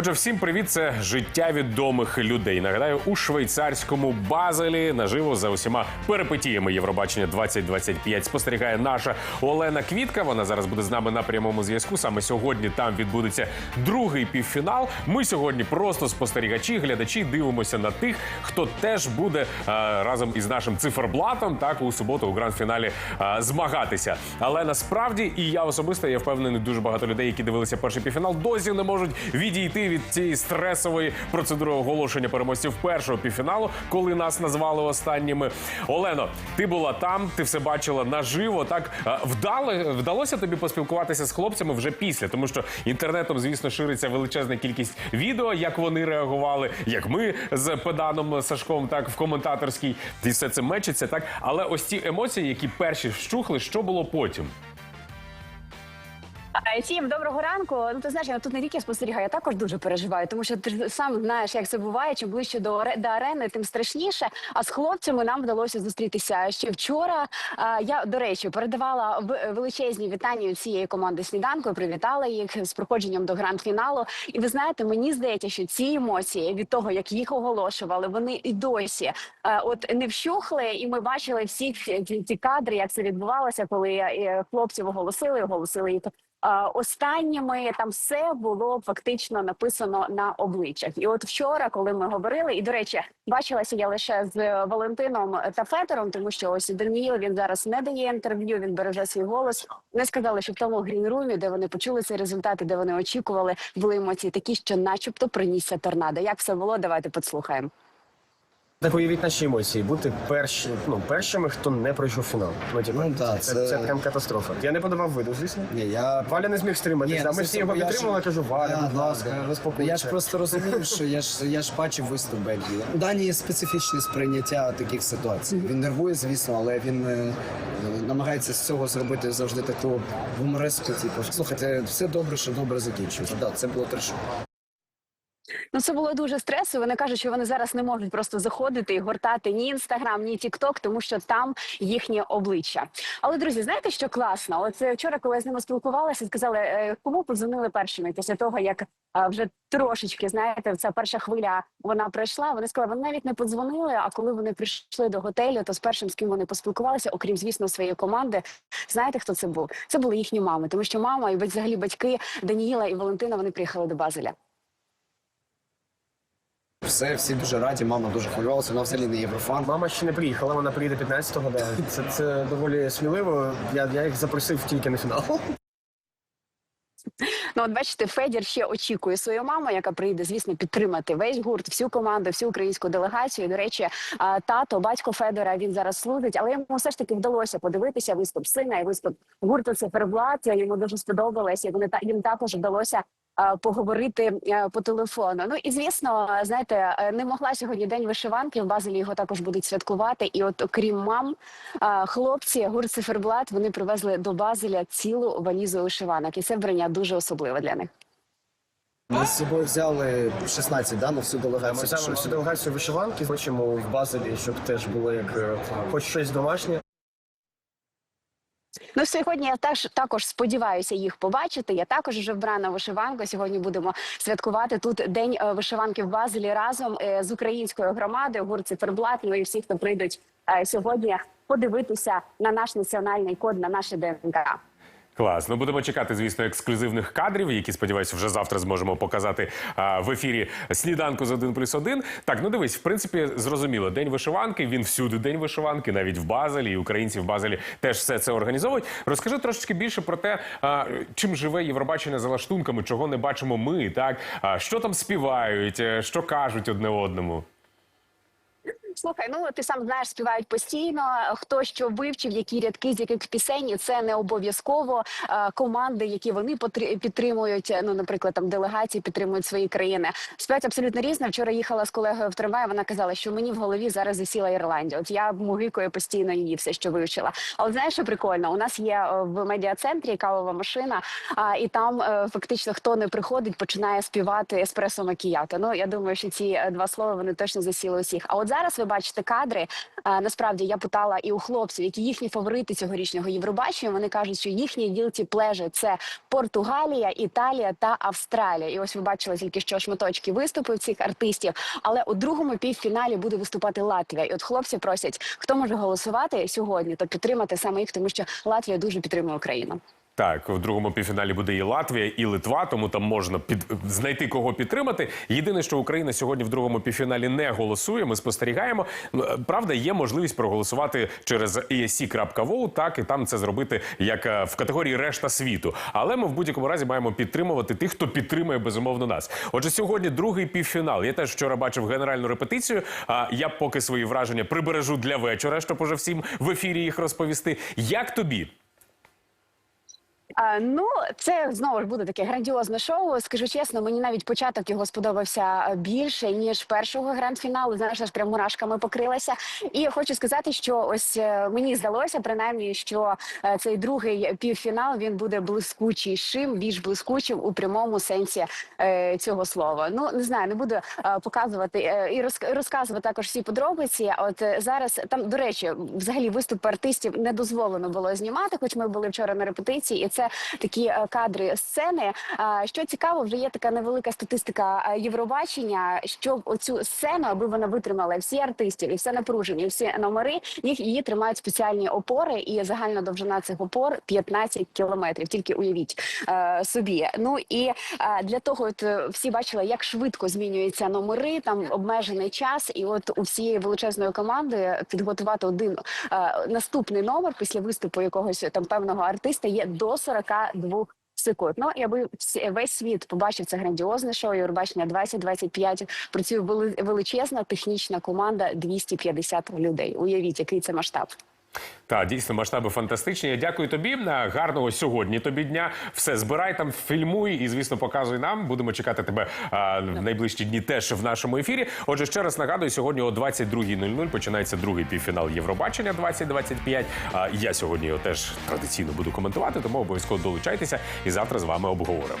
Отже, всім привіт! Це життя відомих людей. Нагадаю, у швейцарському Базелі наживо за усіма перипетіями Євробачення 2025 спостерігає наша Олена Квітка. Вона зараз буде з нами на прямому зв'язку. Саме сьогодні там відбудеться другий півфінал. Ми сьогодні просто спостерігачі, глядачі дивимося на тих, хто теж буде е, разом із нашим циферблатом так у суботу у гранд-фіналі е, змагатися. Але насправді і я особисто я впевнений, дуже багато людей, які дивилися перший півфінал, досі не можуть відійти від цієї стресової процедури оголошення переможців першого півфіналу, коли нас назвали останніми. Олено, ти була там, ти все бачила наживо. Так Е, вдало вдалося тобі поспілкуватися з хлопцями вже після, тому що інтернетом, звісно, шириться величезна кількість відео, як вони реагували, як ми з педаном Сашком, так в коментаторській, і все це мечиться. Так, але ось ці емоції, які перші вщухли, що було потім? Тім, доброго ранку. Ну ти знаєш, я тут не тільки спостерігаю, я також дуже переживаю, тому що ти сам знаєш, як це буває. Чим ближче до до арени, тим страшніше. А з хлопцями нам вдалося зустрітися ще вчора. Е, Я до речі передавала величезні вітання цієї команди сніданку. Привітала їх з проходженням до гранд-фіналу. І ви знаєте, мені здається, що ці емоції від того, як їх оголошували, вони і досі е, от не вщухли. І ми бачили всі ці, ці- кадри, як це відбувалося, коли е, хлопців оголосили, оголосили Е, Останніми там все було фактично написано на обличчях. І от вчора, коли ми говорили, і до речі, бачилася я лише з Валентином та Федором, тому що ось Даніїл він зараз не дає інтерв'ю, він береже свій голос. Вони сказали, що в тому грінрумі, де вони почули цей результат, і де вони очікували, були емоції такі, що, начебто, принісся торнадо. Як все було? Давайте послухаємо. Так уявіть наші емоції, бути перші, ну, першими, хто не пройшов фінал. Ну, типу, Ну, да, це, це- це прям катастрофа. Я не подавав виду, звісно. Ні, я Валя не зміг стриматися, а ми це всі його я ж- підтримали, кажу, Валя, Да, будь да, ласка, розпакуйся. Я ж просто розумів, що я ж я ж бачив виступ Бельгії. У Дані є специфічне сприйняття таких ситуацій. Він нервує, звісно, але він е, намагається з цього зробити завжди таку гумореску. Типу, слухайте, все добре, що добре закінчується. Да, це було трешово. Ну, це було дуже стресово. Вони кажуть, що вони зараз не можуть просто заходити і гортати ні інстаграм, ні тікток, тому що там їхнє обличчя. Але друзі, знаєте, що класно? От е, вчора, коли я з ними спілкувалася, сказали, е, кому подзвонили першими після того, як е, вже трошечки знаєте, ця перша хвиля вона пройшла. Вони сказали, вони навіть не подзвонили. А коли вони прийшли до готелю, то з першим з ким вони поспілкувалися, окрім звісно своєї команди. Знаєте, хто це був? Це були їхні мами, тому що мама і взагалі батьки Даніїла і Валентина вони приїхали до Базеля. Все, всі дуже раді. Мама дуже хвилювалася. Вона взагалі не єврофан. Мама ще не приїхала, вона приїде 15-го. Да. Це, це доволі сміливо. Я, я їх запросив тільки на фінал. Ну, от бачите, Федір ще очікує свою маму, яка прийде, звісно, підтримати весь гурт, всю команду, всю українську делегацію. До речі, тато, батько Федора, він зараз служить, але йому все ж таки вдалося подивитися виступ сина і виступ гурту Циферблат. Йому дуже сподобалось, і вони та їм також вдалося. А, Поговорити е, по телефону. Ну і звісно, знаєте, е, не могла сьогодні день вишиванки. В Базелі його також будуть святкувати. І от, окрім мам, хлопці гурт Циферблат вони привезли до Базеля цілу валізу вишиванок, і це вбрання дуже особливе для них. Ми з собою взяли 16, да, на всю Ми делегацію. взяли всю делегацію вишиванки, хочемо в Базелі, щоб теж було як е, хоч щось домашнє. Ну сьогодні я теж також сподіваюся їх побачити. Я також вже вбрана вишиванка. Сьогодні будемо святкувати тут день е, вишиванки в Базелі разом е, з українською громадою, гурт Циферблат. Ну і всі, хто прийдуть е, сьогодні, подивитися на наш національний код, на наше ДНК. Клас. Ну будемо чекати, звісно, ексклюзивних кадрів, які сподіваюся, вже завтра зможемо показати а, в ефірі сніданку з 1 плюс 1. Так, ну дивись, в принципі, зрозуміло. День вишиванки. Він всюди день вишиванки, навіть в Базелі. І українці в Базелі теж все це організовують. Розкажи трошечки більше про те, а, чим живе Євробачення за лаштунками, чого не бачимо ми, так а, що там співають, е, що кажуть одне одному. Слухай, ну ти сам знаєш, співають постійно. Хто що вивчив, які рядки з яких пісень, і це не обов'язково Е, команди, які вони підтримують. Ну, наприклад, там делегації підтримують свої країни. Співають абсолютно різне. Вчора їхала з колегою в трамваї. Вона казала, що мені в голові зараз засіла Ірландія. От я мугикою постійно її все, що вивчила. Але знаєш, що прикольно? У нас є е, в медіа-центрі кавова машина, і там е, фактично хто не приходить, починає співати еспресо макіято. Ну я думаю, що ці два слова вони точно засіли усіх. А от зараз ви бачите кадри. Насправді я питала і у хлопців, які їхні фаворити цьогорічного Євробачення. Вони кажуть, що їхні guilty pleasure – це Португалія, Італія та Австралія. І ось ви бачили тільки що шматочки виступів цих артистів. Але у другому півфіналі буде виступати Латвія. І от хлопці просять, хто може голосувати сьогодні, то підтримати саме їх, тому що Латвія дуже підтримує Україну. Так, в другому півфіналі буде і Латвія, і Литва, тому там можна під знайти кого підтримати. Єдине, що Україна сьогодні в другому півфіналі не голосує. Ми спостерігаємо. Е, Правда, є можливість проголосувати через ESC.vote, так і там це зробити як е, в категорії решта світу. Але ми в будь-якому разі маємо підтримувати тих, хто підтримує безумовно нас. Отже, сьогодні другий півфінал. Я теж вчора бачив генеральну репетицію. А я поки свої враження прибережу для вечора, щоб уже всім в ефірі їх розповісти. Як тобі? Ну, це знову ж буде таке грандіозне шоу. Скажу чесно, мені навіть початок його сподобався більше ніж першого гранд-фіналу. Знаєш, аж прям мурашками покрилася. І хочу сказати, що ось е, мені здалося, принаймні, що е, цей другий півфінал він буде блискучішим, більш блискучим у прямому сенсі е, цього слова. Ну не знаю, не буду е, показувати е, і розк- розказувати також всі подробиці. От е, зараз там, до речі, взагалі виступ артистів не дозволено було знімати, хоч ми були вчора на репетиції, і це такі е, кадри сцени. Що цікаво, вже є така невелика статистика е, Євробачення, щоб оцю сцену, аби вона витримала всі артистів і все напруження, всі номери, їх її тримають спеціальні опори, і загальна довжина цих опор 15 кілометрів. Тільки уявіть е, собі. Ну і для того, от всі бачили, як швидко змінюються номери, там обмежений час, і от у всієї величезної команди підготувати один наступний номер після виступу якогось там певного артиста є до 42 секунд. Ну і аби весь світ побачив це грандіозне шоу Євробачення 2025. Працює вели- величезна технічна команда 250 людей. Уявіть, який це масштаб. Та дійсно масштаби фантастичні. Я дякую тобі. Е, Гарного сьогодні тобі дня. Все збирай там, фільмуй і, звісно, показуй нам. Будемо чекати тебе а, в найближчі дні теж в нашому ефірі. Отже, ще раз нагадую, сьогодні о 22.00 починається другий півфінал Євробачення 2025. А я сьогодні його теж традиційно буду коментувати, тому обов'язково долучайтеся і завтра з вами обговоримо.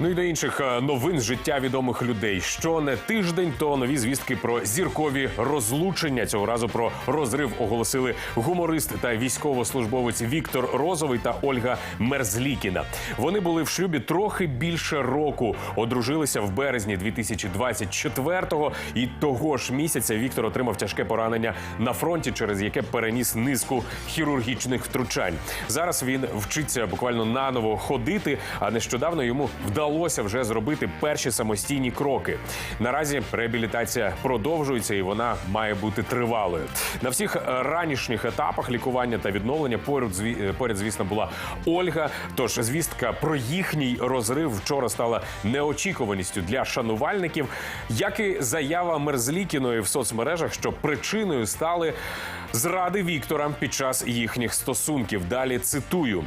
Ну і до інших е, новин з життя відомих людей. Що не тиждень, то нові звістки про зіркові розлучення. Цього разу про розрив оголосили гуморист та військовослужбовець Віктор Розовий та Ольга Мерзлікіна. Вони були в шлюбі трохи більше року. Одружилися в березні 2024-го. І того ж місяця Віктор отримав тяжке поранення на фронті, через яке переніс низку хірургічних втручань. Зараз він вчиться буквально наново ходити, а нещодавно йому вдалося вже зробити перші самостійні кроки. Наразі реабілітація продовжується і вона має бути тривалою. На всіх е, ранішніх етапах лікування та відновлення поряд, е, поряд звісно, була Ольга. Тож звістка про їхній розрив вчора стала неочікуваністю для шанувальників, як і заява Мерзлікіної в соцмережах, що причиною стали зради Віктора під час їхніх стосунків. Далі цитую.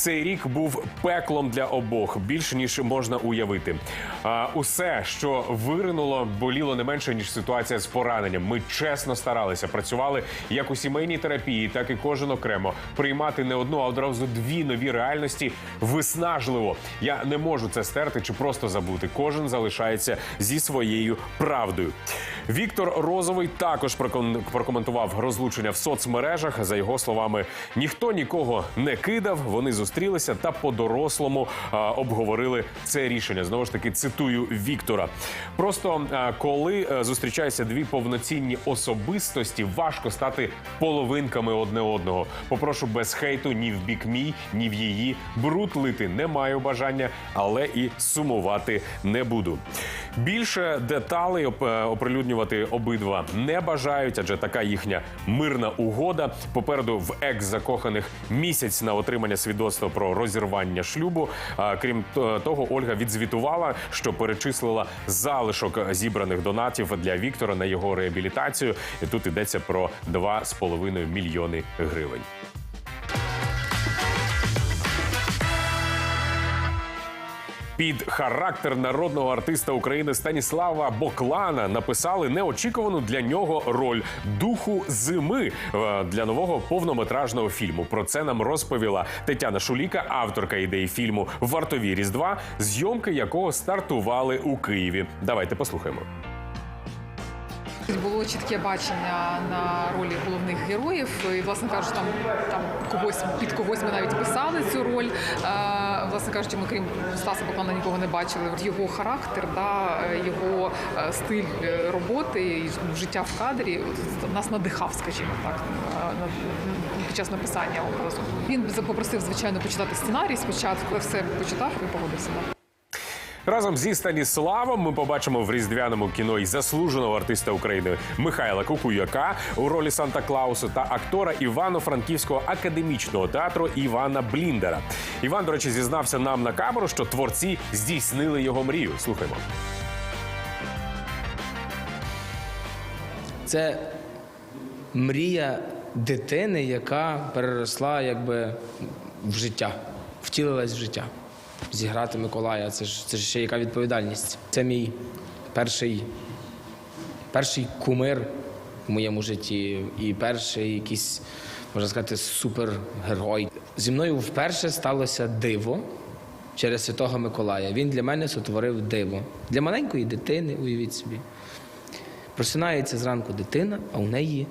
Цей рік був пеклом для обох більше ніж можна уявити. А, усе, що виринуло, боліло не менше ніж ситуація з пораненням. Ми чесно старалися, працювали як у сімейній терапії, так і кожен окремо. Приймати не одну, а одразу дві нові реальності виснажливо. Я не можу це стерти чи просто забути. Кожен залишається зі своєю правдою. Віктор Розовий також прокоментував розлучення в соцмережах. За його словами, ніхто нікого не кидав. Вони зустрілися та по-дорослому обговорили це рішення. Знову ж таки, цитую Віктора. Просто коли е, зустрічаються дві повноцінні особистості, важко стати половинками одне одного. Попрошу без хейту ні в бік мій, ні в її. Бруд лити не маю бажання, але і сумувати не буду. Більше деталей е, оприлюднювати обидва не бажають, адже така їхня мирна угода. Попереду в екс-закоханих місяць на отримання свідоцтв свідоцтво про розірвання шлюбу. Крім того, Ольга відзвітувала, що перечислила залишок зібраних донатів для Віктора на його реабілітацію. І тут йдеться про 2,5 мільйони гривень. Під характер народного артиста України Станіслава Боклана написали неочікувану для нього роль духу зими е, для нового повнометражного фільму. Про це нам розповіла Тетяна Шуліка, авторка ідеї фільму Вартові Різдва, зйомки якого стартували у Києві. Давайте послухаємо. Було чітке бачення на ролі головних героїв. І, власне кажучи, там, там когось під когось ми навіть писали цю роль. Е, власне кажучи, ми крім Стаса Баклана нікого не бачили. Його характер, да, його е, стиль е, роботи, життя в кадрі нас надихав, скажімо так, на- під час написання образу. Він попросив, звичайно, почитати сценарій спочатку, все почитав і погодився. Разом зі Станіславом ми побачимо в різдвяному кіно і заслуженого артиста України Михайла Кукуяка у ролі Санта Клауса та актора Івано-Франківського академічного театру Івана Бліндера. Іван, до речі, зізнався нам на камеру, що творці здійснили його мрію. Слухаймо. Це мрія дитини, яка переросла якби в життя, втілилась в життя. Зіграти Миколая це ж це ж ще яка відповідальність. Це мій перший, перший кумир в моєму житті і перший якийсь, можна сказати, супергерой. Зі мною вперше сталося диво через Святого Миколая. Він для мене сотворив диво. Для маленької дитини, уявіть собі. Просинається зранку дитина, а у неї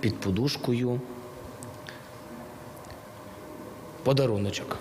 під подушкою подаруночок.